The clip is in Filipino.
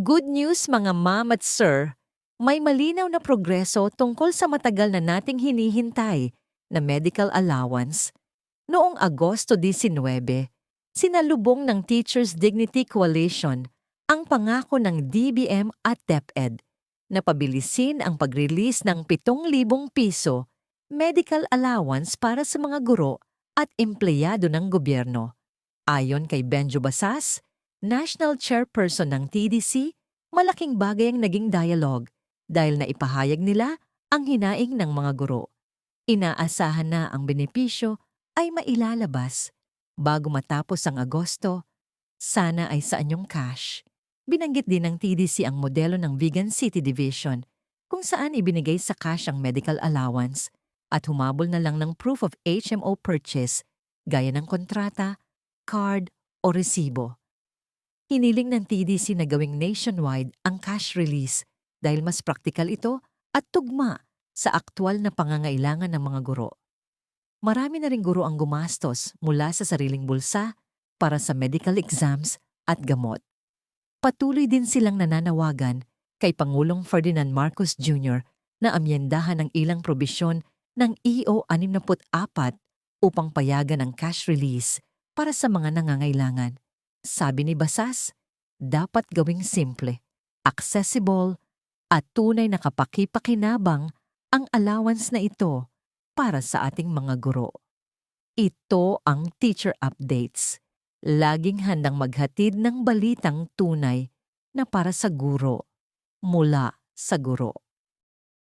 Good news mga ma'am at sir, may malinaw na progreso tungkol sa matagal na nating hinihintay na medical allowance. Noong Agosto 19, sinalubong ng Teachers Dignity Coalition ang pangako ng DBM at DepEd na pabilisin ang pag-release ng 7,000 piso medical allowance para sa mga guro at empleyado ng gobyerno. Ayon kay Benjo Basas, National Chairperson ng TDC, malaking bagay ang naging dialogue dahil naipahayag nila ang hinaing ng mga guro. Inaasahan na ang benepisyo ay mailalabas bago matapos ang Agosto, sana ay sa anyong cash. Binanggit din ng TDC ang modelo ng Vegan City Division kung saan ibinigay sa cash ang medical allowance at humabol na lang ng proof of HMO purchase gaya ng kontrata, card o resibo. Hiniling ng TDC na gawing nationwide ang cash release dahil mas praktikal ito at tugma sa aktwal na pangangailangan ng mga guro. Marami na rin guro ang gumastos mula sa sariling bulsa para sa medical exams at gamot. Patuloy din silang nananawagan kay Pangulong Ferdinand Marcos Jr. na amyendahan ang ilang probisyon ng EO 64 upang payagan ang cash release para sa mga nangangailangan. Sabi ni Basas, dapat gawing simple, accessible, at tunay na kapakipakinabang ang allowance na ito para sa ating mga guro. Ito ang Teacher Updates. Laging handang maghatid ng balitang tunay na para sa guro, mula sa guro.